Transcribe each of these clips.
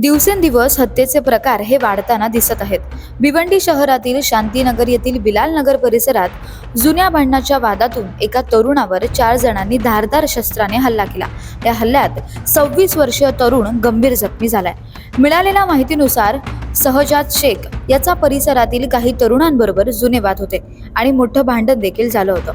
दिवसेंदिवस हत्येचे प्रकार हे वाढताना दिसत आहेत. भिवंडी शहरातील शांतीनगर येथील बिलाल नगर परिसरात जुन्या भांडणाच्या वादातून एका तरुणावर चार जणांनी धारदार शस्त्राने हल्ला केला. या हल्ल्यात सव्वीस वर्षीय तरुण गंभीर जखमी झालाय. मिळालेल्या माहितीनुसार सहजाद शेख याचा परिसरातील काही तरुणांबरोबर जुने वाद होते आणि मोठं भांडण देखील झालं होतं.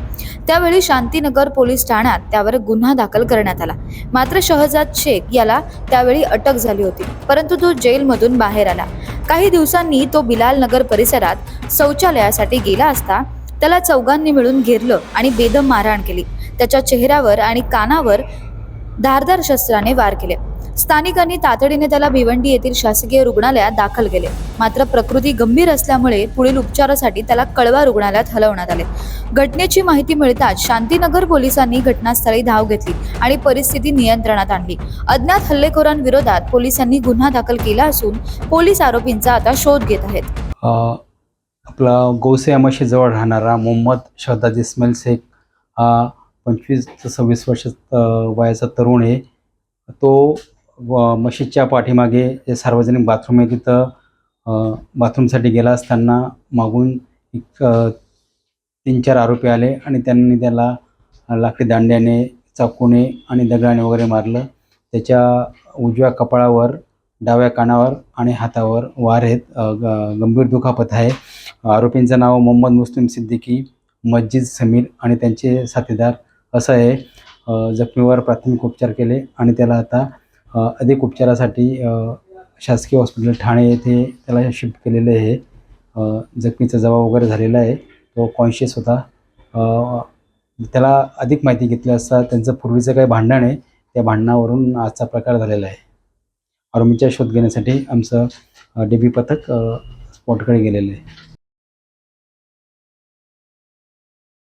त्यावेळी शांतीनगर पोलीस ठाण्यात त्यावर गुन्हा दाखल करण्यात आला. मात्र शहजाद शेख याला त्यावेळी अटक झाली होती परंतु तो जेलमधून बाहेर आला. काही दिवसांनी तो बिलाल नगर परिसरात शौचालयासाठी गेला असता त्याला चौघांनी मिळून घेरलं आणि बेदम मारहाण केली. त्याच्या चेहऱ्यावर आणि कानावर धारदार शस्त्राने वार केले. स्थानिकांनी तातडीने त्याला भिवंडी येथील शासकीय रुग्णालयात दाखल केले. मात्र प्रकृती गंभीर असल्यामुळे पुढील उपचारासाठी त्याला कळवा रुग्णालयात हलवण्यात आले. घटनेची माहिती मिळताच शांतीनगर पोलिसांनी घटनास्थळी धाव घेतली आणि परिस्थिती नियंत्रणात आणली. अज्ञात हल्लेखोरांविरोधात पोलिसांनी गुन्हा दाखल केला असून पोलीस आरोपींचा आता शोध घेत आहेत. अ, आपला गौसे अमाशीजवळ राहणारा मोहम्मद शहदाज इस्माईल शेख हा पंचवीस ते सव्वीस वर्ष वयाचा तरुण आहे. तो व मशीदच्या पाठीमागे जे सार्वजनिक बाथरूम आहे तिथं बाथरूमसाठी गेला असताना मागून एक तीन चार आरोपी आले आणि त्यांनी त्याला लाकडी दांड्याने चाकूने आणि दगडाने वगैरे मारलं. त्याच्या उजव्या कपाळावर डाव्या कानावर आणि हातावर वार आहेत. ग- गंभीर दुखापत आहे. आरोपींचं नाव मोहम्मद मुस्लिम सिद्दीकी मस्जिद समीर आणि त्यांचे साथीदार असं आहे. जखमीवर प्राथमिक उपचार केले आणि त्याला आता अधिक उपचारासाठी शासकीय हॉस्पिटल ठाणे येथे त्याला शिफ्ट केलेले आहे. जखमीचा जबाब वगैरे झालेला आहे. तो कॉन्शियस होता. त्याला अधिक माहिती घेतली असता त्यांचं पूर्वीचं काही भांडण आहे त्या भांडणावरून आजचा प्रकार झालेला आहे. आरोपींचा शोध घेण्यासाठी आमचं डी बी पथक स्पॉटकडे गेलेलं आहे.